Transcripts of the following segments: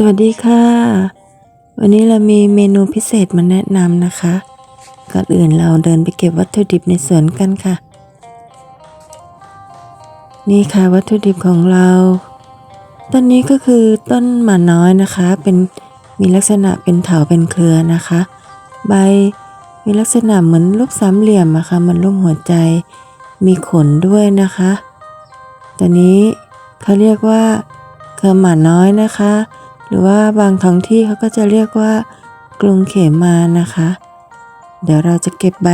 สวัสดีค่ะ วันนี้เรามีเมนูพิเศษมาแนะนำนะคะ ก่อนอื่นเราเดินไปเก็บวัตถุดิบในสวนกันค่ะ นี่ค่ะวัตถุดิบของเรา ต้นนี้ก็คือต้นหมาน้อยนะคะ เป็นมีลักษณะเป็นเถาเป็นเครือนะคะ ใบมีลักษณะเหมือนรูปสามเหลี่ยมอะค่ะเหมันรูปหัวใจ มีขนด้วยนะคะ ตัวนี้เขาเรียกว่าเครือหมาน้อยนะคะ หรือว่าบางท้องที่เขาก็จะเรียกว่ากรุงเขมานะคะ เดี๋ยวเราจะเก็บใบ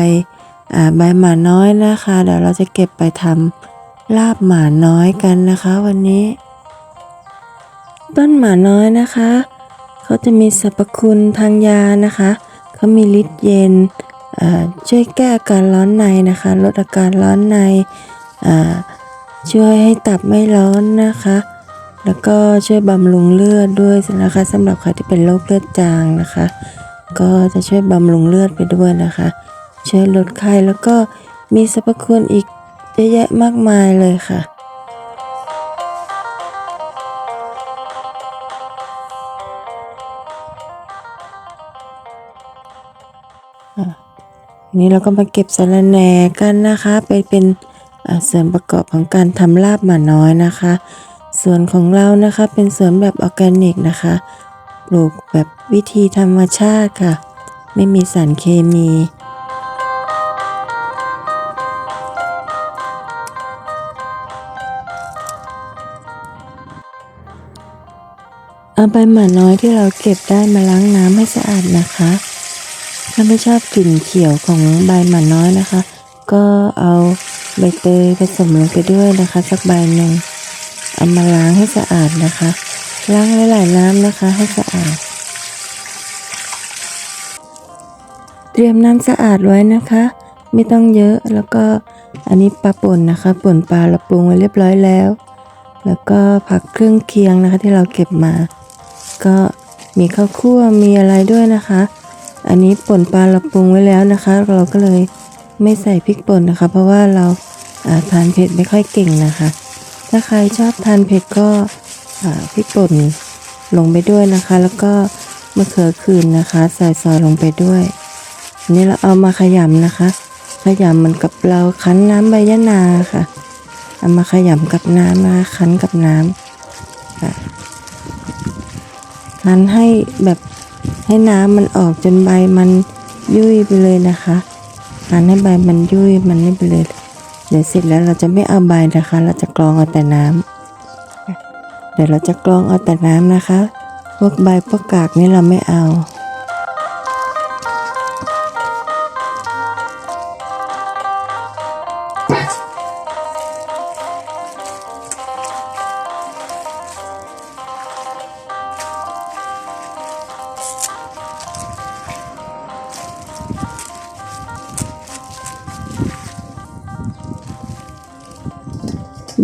ใบหมาน้อยนะคะ เดี๋ยวเราจะเก็บไปทำลาบหมาน้อยกันนะคะ วันนี้ ต้นหมาน้อยนะคะเขาจะมีสรรพคุณทางยานะคะเขามีฤทธิ์เย็นช่วยแก้อาการร้อนในนะคะ ลดอาการร้อนในช่วยให้ตับไม่ร้อนนะคะ แล้วก็ช่วยบำรุงเลือดด้วยนะคะสำหรับใครที่เป็นโรคเลือดจางนะคะ ก็จะช่วยบำรุงเลือดไปด้วยนะคะ ช่วยลดไข้แล้วก็มีสรรพคุณอีกเยอะแยะมากมายเลยค่ะนี้เราก็มาเก็บสะระแหน่กันนะคะ ไปเป็นส่วนประกอบของการทำลาบหมาน้อยนะคะ ส่วนของเรานะคะเป็นสวนแบบออร์แกนิกนะคะปลูกแบบวิธีธรรมชาติค่ะ ไม่มีสารเคมี เอาใบหม่าน้อยที่เราเก็บได้มาล้างน้ำให้สะอาดนะคะ ถ้าไม่ชอบกลิ่นเขียวของใบหม่าน้อยนะคะ ก็เอาใบเตยผสมลงไปด้วยนะคะ สักใบหนึ่ง เอามาล้างให้สะอาดนะคะ ล้างหลายๆน้ำนะคะให้สะอาด เตรียมน้ำสะอาดไว้นะคะ ไม่ต้องเยอะแล้วก็อันนี้ปลาป่นนะคะป่นปลาเราปรุงไว้เรียบร้อยแล้ว แล้วก็ผักเครื่องเคียงนะคะที่เราเก็บมา ก็มีข้าวคั่วมีอะไรด้วยนะคะ อันนี้ป่นปลาเราปรุงไว้แล้วนะคะ เราก็เลยไม่ใส่พริกป่นนะคะ เพราะว่าเราทานเผ็ดไม่ค่อยเก่งนะคะ ถ้าใครชอบทานเผ็ดก็พริกป่นลงไปด้วยนะคะ แล้วก็มะเขือคืนนะคะใส่ซอยลงไปด้วยอันนี้เราเอามาขยำนะคะ ขยำเหมือนกับเราคั้นน้ำใบยะนาค่ะเอามาขยำกับน้ำนะคะคั้นกับน้ำค่ะคั้นให้แบบให้น้ำมันออกจนใบมันยุ่ยไปเลยนะคะคั้นให้ใบมันยุ่ยมันไม่ไปเลย ดี๋ยวเสร็จแล้วเราจะไม่เอาใบนะคะ เราจะกรองเอาแต่น้ำเดี๋ยวเราจะกรองเอาแต่น้ำนะคะ พวกใบพวกกากนี่เราไม่เอา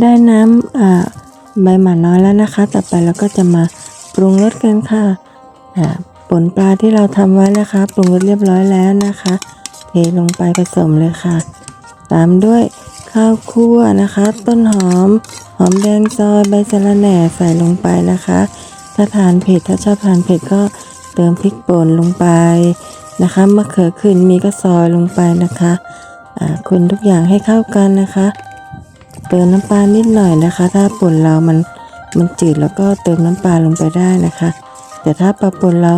ได้น้ำใบหมาน้อยแล้วนะคะ ต่อไปเราก็จะมาปรุงรสกันค่ะอ่าป่นปลาที่เราทำไว้นะคะ ปรุงรสเรียบร้อยแล้วนะคะ เทลงไปผสมเลยค่ะ ตามด้วยข้าวคั่วนะคะ ต้นหอม หอมแดงซอยใบสะระแหน่ใส่ลงไปนะคะ ถ้าทานเผ็ดถ้าชอบทานเผ็ดก็เติมพริกป่นลงไปนะคะมะเขือขึ้นมีก็ซอยลงไปนะคะคนทุกอย่างให้เข้ากันนะคะ เติมน้ำปลานิดหน่อยนะคะ ถ้าป่นเรามันมันจืดแล้วก็เติมน้ำปลาลงไปได้นะคะ แต่ถ้าปลาป่นเรา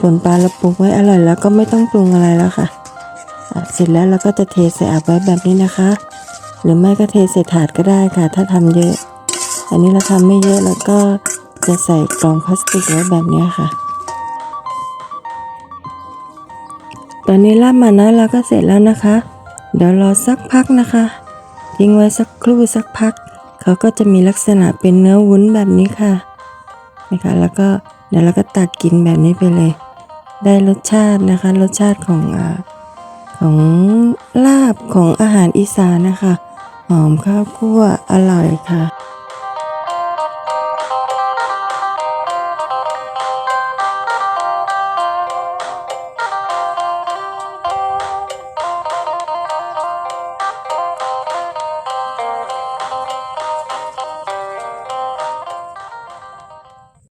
ป่นปลาเราปรุงไว้อร่อยแล้วก็ไม่ต้องปรุงอะไรแล้วค่ะเสร็จแล้วเราก็จะเทใส่อางไว้แบบนี้นะคะ หรือไม่ก็เทใส่ถาดก็ได้ค่ะ ถ้าทำเยอะ อันนี้เราทำไม่เยอะแล้วก็จะใส่กล่องพลาสติกไว้แบบนี้ค่ะ ตอนนี้ลาบมาน้อยเราก็เสร็จแล้วนะคะ เดี๋ยวรอสักพักนะคะ ทิ้งไว้สักครู่สักพัก เขาก็จะมีลักษณะเป็นเนื้อวุ้นแบบนี้ค่ะนะคะแล้วก็เดี๋ยวเราก็ตักกินแบบนี้ไปเลย ได้รสชาตินะคะ รสชาติของอของลาบของอาหารอีสานนะคะ หอมข้าวคั่วอร่อยค่ะ